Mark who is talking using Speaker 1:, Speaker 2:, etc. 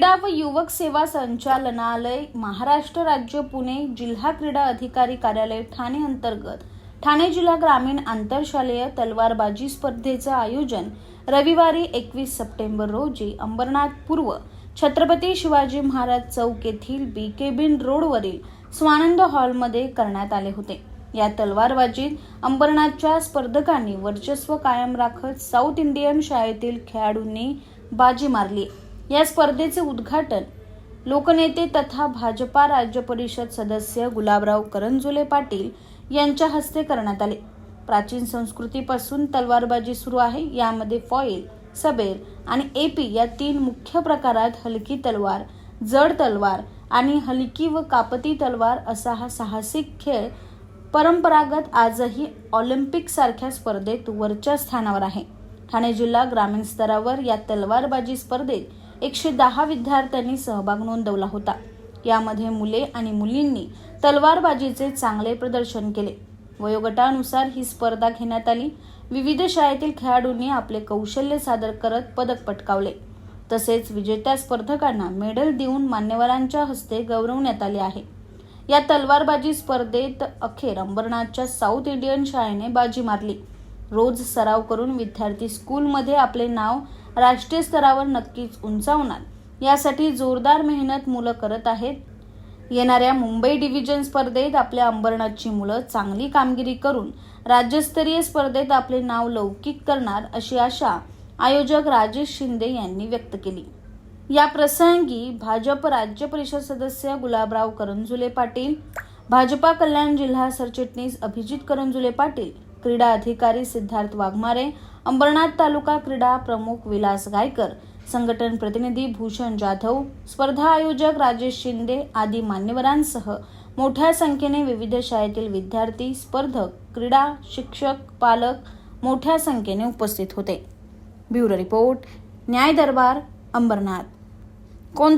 Speaker 1: क्रीडा व युवक सेवा संचालनालय महाराष्ट्र राज्य पुणे जिल्हा क्रीडा अधिकारी कार्यालय ठाणे अंतर्गत. ठाणे जिल्हा ग्रामीण आंतरशालेय तलवारबाजी स्पर्धेचं आयोजन रविवारी एकवीस सप्टेंबर रोजी अंबरनाथ पूर्व छत्रपती शिवाजी महाराज चौक येथील बी केबिन रोडवरील स्वानंद हॉलमध्ये करण्यात आले होते. या तलवारबाजीत अंबरनाथच्या स्पर्धकांनी वर्चस्व कायम राखत साऊथ इंडियन शाळेतील खेळाडूंनी बाजी मारली. या स्पर्धेचे उद्घाटन लोकनेते तथा भाजपा राज्य परिषद सदस्य गुलाबराव करंजुले पाटील यांच्या हस्ते करण्यात आले. प्राचीन संस्कृतीपासून तलवारबाजी सुरू आहे. यामध्ये फॉईल सबेर आणि एपी या तीन मुख्य प्रकारात हलकी तलवार जड तलवार आणि हलकी व कापती तलवार असा हा साहसिक खेळ परंपरागत आजही ऑलिम्पिक सारख्या स्पर्धेत वरच्या स्थानावर आहे. ठाणे जिल्हा ग्रामीण स्तरावर या तलवारबाजी स्पर्धेत एकशे दहा विद्यार्थ्यांनी सहभाग नोंदवला होता. यामध्ये मुले आणि मुलींनी तलवारबाजीचे चांगले प्रदर्शन केले. वयोगटानुसार ही स्पर्धा घेण्यात आली. विविध शाळेतील खेळाडूंनी आपले कौशल्य सादर करत पदक पटकावले. तसेच विजेत्या स्पर्धकांना मेडल देऊन मान्यवरांच्या हस्ते गौरवण्यात आले आहे. या तलवारबाजी स्पर्धेत अखेर अंबरनाथच्या साऊथ इंडियन शाळेने बाजी मारली. रोज सराव करून विद्यार्थी स्कूलमध्ये आपले नाव राष्ट्रीय स्तरावर नक्कीच उंचावणार. यासाठी जोरदार मेहनत मुलं करत आहेत. येणाऱ्या मुंबई डिव्हिजन स्पर्धेत आपल्या अंबरनाथची मुलं चांगली कामगिरी करून राज्यस्तरीय स्पर्धेत आपले नाव लौकिक करणार अशी आशा आयोजक राजेश शिंदे यांनी व्यक्त केली. या प्रसंगी भाजप राज्य परिषद सदस्य गुलाबराव करंजुले पाटील भाजपा कल्याण जिल्हा सरचिटणीस अभिजित करंजुले पाटील क्रीडा अधिकारी सिद्धार्थ वाघमारे अंबरनाथ तालुका क्रीडा प्रमुख विलास गायकर संघटन प्रतिनिधी भूषण जाधव स्पर्धा आयोजक राजेश शिंदे आदी मान्यवरांसह मोठ्या संख्येने विविध शाळेतील विद्यार्थी स्पर्धक क्रीडा शिक्षक पालक मोठ्या संख्येने उपस्थित होते. ब्युरो रिपोर्ट न्याय दरबार अंबरनाथ.